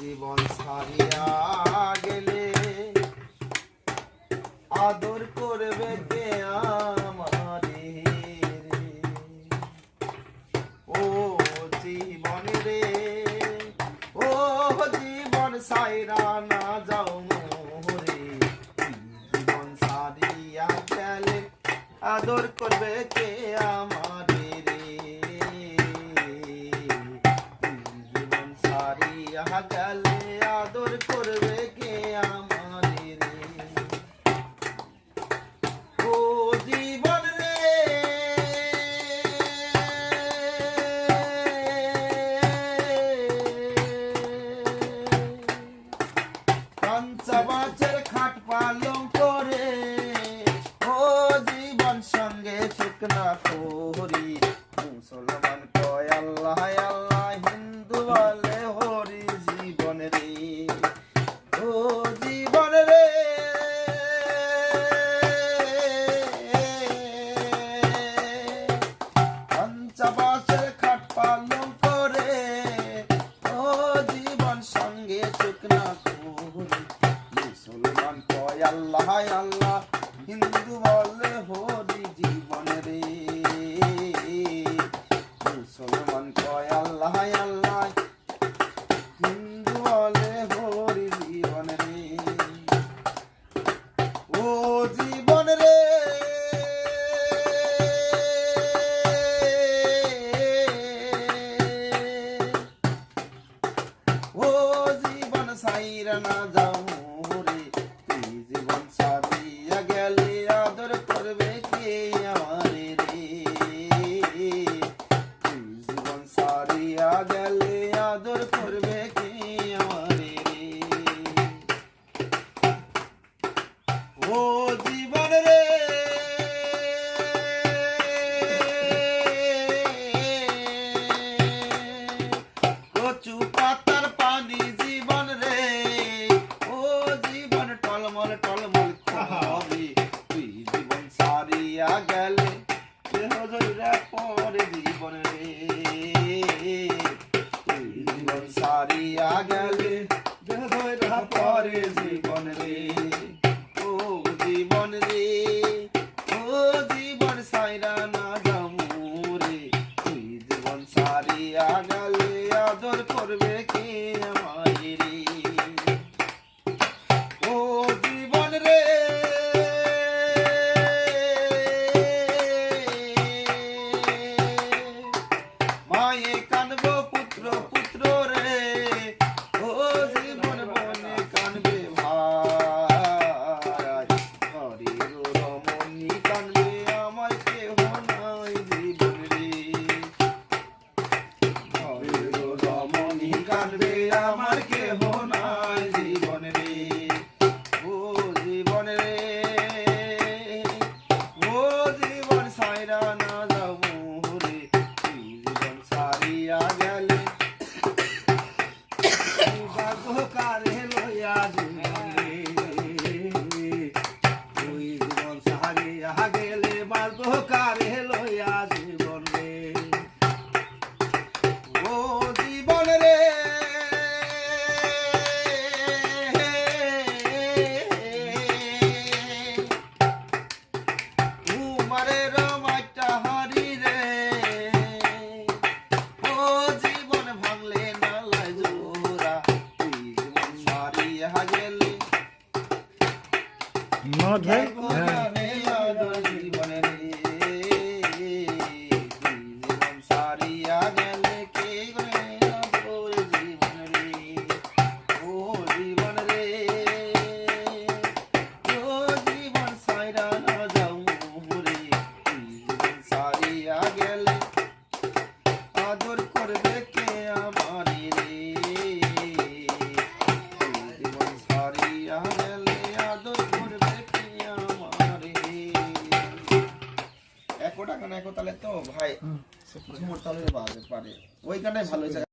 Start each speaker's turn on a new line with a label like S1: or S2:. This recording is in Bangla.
S1: জীবন ছাড়িয়া গেলে আদর করবে কে ও জীবন রে, ও জীবন সাইরা না যাও মোরে জীবন সারিয়া গেলে আদর করবে কে সারিয়া গেলে আদর করবে কে আমারে ও জীবন রে। পঞ্চবাচের খাট পালং করে ও সঙ্গে শুকনা করি। মুসলমান কয়, আল্লাহ আল্লাহ। আল্লাহ, হিন্দু বলে হরি জীবন রে। মুসলমান কয় আল্লাহ আল্লাহ, হিন্দু বলে হরি জীবন রে। ও জীবন রে। ও জীবন সাইরা না যাও। ও জীবন রে। কচু পাতার পানি জীবন রে। ও জীবন টলমল টলমল হবে। তুই জীবন সারিয়া গেলে দেহ জয়রা পরে জীবন রে। তুই জীবন সারিয়া গেলে দেহ জয়রা পরে জীবন আমার
S2: মদ ভাই
S1: একো টাকা না একো তালে তো ভাই পারে। ওইখানে ভালো